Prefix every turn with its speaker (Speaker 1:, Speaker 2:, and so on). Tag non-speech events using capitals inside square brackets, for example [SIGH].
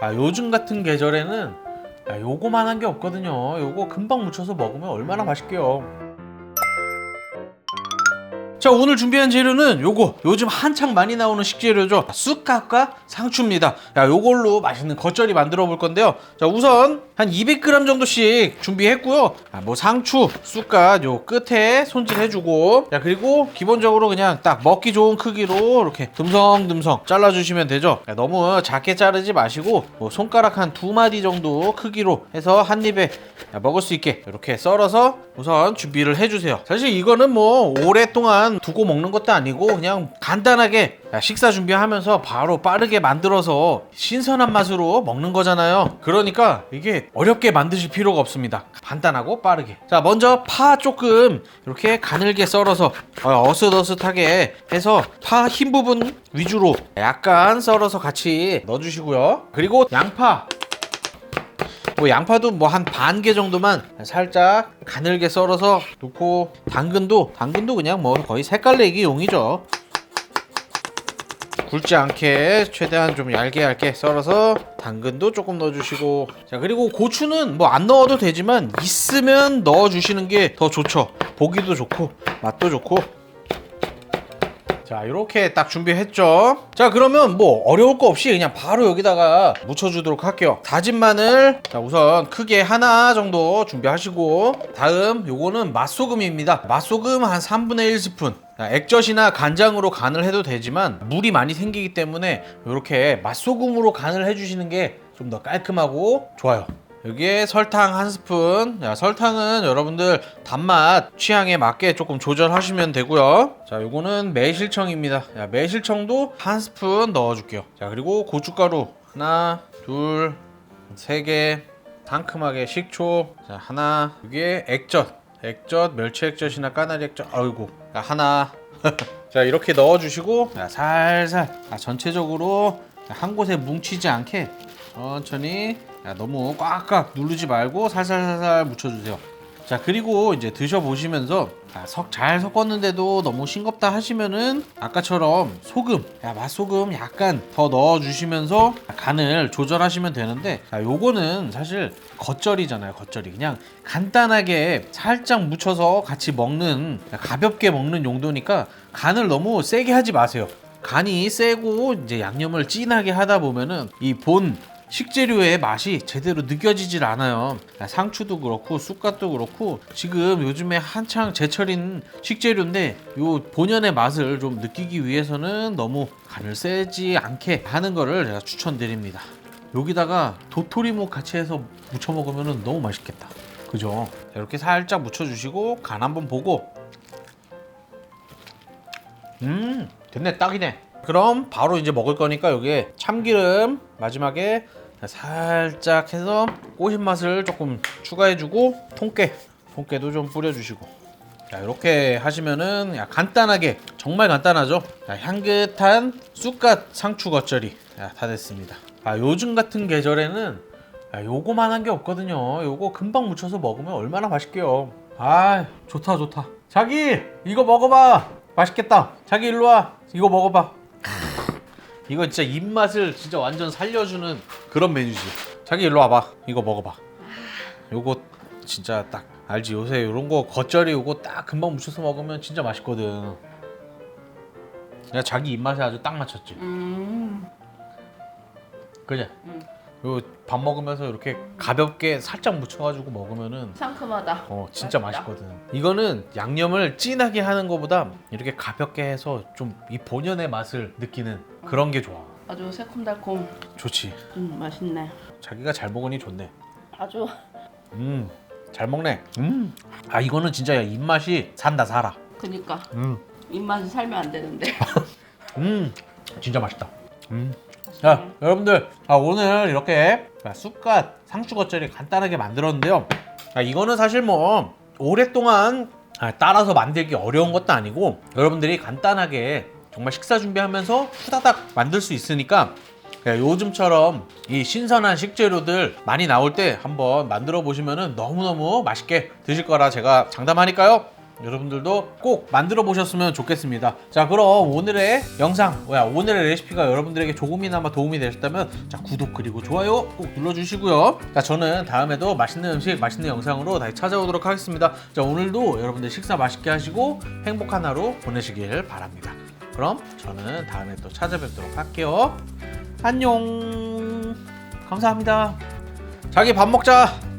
Speaker 1: 아, 요즘 같은 계절에는 야, 요거만한 게 없거든요. 요거 금방 무쳐서 먹으면 얼마나 맛있게요. 자 오늘 준비한 재료는 요거 요즘 한창 많이 나오는 식재료죠 쑥갓과 상추입니다 야 요걸로 맛있는 겉절이 만들어 볼 건데요 자 우선 한 200g 정도씩 준비했고요. 아, 뭐 상추 쑥갓 요 끝에 손질해주고. 자 그리고 기본적으로 그냥 딱 먹기 좋은 크기로 이렇게 듬성듬성 잘라주시면 되죠. 야, 너무 작게 자르지 마시고 뭐 손가락 한 두 마디 정도 크기로 해서 한 입에 야, 먹을 수 있게 이렇게 썰어서 우선 준비를 해주세요. 사실 이거는 뭐 오랫동안 두고 먹는 것도 아니고 그냥 간단하게 야, 식사 준비하면서 바로 빠르게 만들어서 신선한 맛으로 먹는 거잖아요. 그러니까 이게 어렵게 만드실 필요가 없습니다. 간단하고 빠르게. 자 먼저 파 조금 이렇게 가늘게 썰어서 어, 어슷어슷하게 해서 파 흰 부분 위주로 약간 썰어서 같이 넣어주시고요. 그리고 양파. 뭐 양파도 뭐 한 반 개 정도만 살짝 가늘게 썰어서 놓고 당근도 당근도 그냥 뭐 거의 색깔 내기 용이죠. 굵지 않게 최대한 좀 얇게 얇게 썰어서 당근도 조금 넣어주시고. 자 그리고 고추는 뭐 안 넣어도 되지만 있으면 넣어주시는 게 더 좋죠. 보기도 좋고 맛도 좋고 자 이렇게 딱 준비했죠? 자 그러면 뭐 어려울 거 없이 그냥 바로 여기다가 묻혀주도록 할게요. 다진 마늘. 자 우선 크게 하나 정도 준비하시고 다음 요거는 맛소금입니다. 맛소금 한 3분의 1 스푼. 액젓이나 간장으로 간을 해도 되지만 물이 많이 생기기 때문에 이렇게 맛소금으로 간을 해주시는 게 좀 더 깔끔하고 좋아요 여기에 설탕 한 스푼. 야, 설탕은 여러분들 단맛 취향에 맞게 조금 조절하시면 되고요. 자, 요거는 매실청입니다. 야, 매실청도 한 스푼 넣어줄게요. 자, 그리고 고춧가루 하나, 둘, 세 개. 상큼하게 식초. 자, 하나. 여기에 액젓. 액젓, 멸치 액젓이나 까나리 액젓. 아이고. 야, 하나. [LAUGHS] 자, 이렇게 넣어주시고 야, 살살. 아, 전체적으로 한 곳에 뭉치지 않게 천천히 야, 너무 꽉꽉 누르지 말고 살살살살 묻혀주세요. 자 그리고 이제 드셔보시면서 아, 석 잘 섞었는데도 너무 싱겁다 하시면은 아까처럼 소금, 야 맛소금 약간 더 넣어주시면서 간을 조절하시면 되는데 아, 요거는 사실 겉절이잖아요 겉절이 그냥 간단하게 살짝 묻혀서 같이 먹는 가볍게 먹는 용도니까 간을 너무 세게 하지 마세요. 간이 세고 이제 양념을 진하게 하다 보면은 이 본 식재료의 맛이 제대로 느껴지질 않아요. 상추도 그렇고 쑥갓도 그렇고 지금 요즘에 한창 제철인 식재료인데 요 본연의 맛을 좀 느끼기 위해서는 너무 간을 세지 않게 하는 거를 제가 추천드립니다. 여기다가 도토리묵 같이 해서 무쳐 먹으면 너무 맛있겠다. 그죠? 자, 이렇게 살짝 묻혀주시고 간 한번 보고 음 됐네 딱이네 그럼 바로 이제 먹을 거니까 여기에 참기름 마지막에 살짝 해서 꼬신 맛을 조금 추가해주고 통깨 통깨도 좀 뿌려주시고. 자 이렇게 하시면은 야, 간단하게 정말 간단하죠? 자, 향긋한 쑥갓 상추 겉절이. 야, 다 됐습니다. 아 요즘 같은 계절에는 야, 요거만한 게 없거든요. 요거 금방 무쳐서 먹으면 얼마나 맛있게요. 아 좋다 좋다. 자기 이거 먹어봐. 맛있겠다. 자기 일로 와. 이거 먹어봐. 이거 진짜 입맛을 진짜 완전 살려주는 그런 메뉴지. 자기 일로 와봐. 이거 먹어봐. 요거 진짜 딱 알지 요새 이런 거 겉절이 요거 딱 금방 무쳐서 먹으면 진짜 맛있거든. 내가 자기 입맛에 아주 딱 맞췄지.
Speaker 2: 음.
Speaker 1: 그래. 요밥 먹으면서 이렇게 가볍게 살짝 묻혀가지고 먹으면은
Speaker 2: 상큼하다.
Speaker 1: 어 진짜
Speaker 2: 맛있다.
Speaker 1: 맛있거든. 이거는 양념을 진하게 하는 것보다 이렇게 가볍게 해서 좀 이 본연의 맛을 느끼는 그런 게 좋아.
Speaker 2: 아주 새콤달콤.
Speaker 1: 좋지.
Speaker 2: 음 맛있네.
Speaker 1: 자기가 잘 먹으니 좋네.
Speaker 2: 아주
Speaker 1: 음, 잘 먹네. 음, 아 이거는 진짜 야, 입맛이 산다 살아.
Speaker 2: 그니까
Speaker 1: 음,
Speaker 2: 입맛이 살면 안 되는데. [LAUGHS]
Speaker 1: 음, 진짜 맛있다. 음. 자, 여러분들, 아, 오늘 이렇게 자, 쑥갓 상추 겉절이 간단하게 만들었는데요. 아, 이거는 사실 뭐 오랫동안 아, 따라서 만들기 어려운 것도 아니고 여러분들이 간단하게 정말 식사 준비하면서 후다닥 만들 수 있으니까 야, 요즘처럼 이 신선한 식재료들 많이 나올 때 한번 만들어 보시면 너무너무 맛있게 드실 거라 제가 장담하니까요. 여러분들도 꼭 만들어 보셨으면 좋겠습니다. 자, 그럼 오늘의 영상, 뭐야, 오늘의 레시피가 여러분들에게 조금이나마 도움이 되셨다면 자, 구독 그리고 좋아요 꼭 눌러 주시고요. 자, 저는 다음에도 맛있는 음식, 맛있는 영상으로 다시 찾아오도록 하겠습니다. 자, 오늘도 여러분들 식사 맛있게 하시고 행복한 하루 보내시길 바랍니다. 그럼 저는 다음에 또 찾아뵙도록 할게요. 안녕. 감사합니다. 자기 밥 먹자.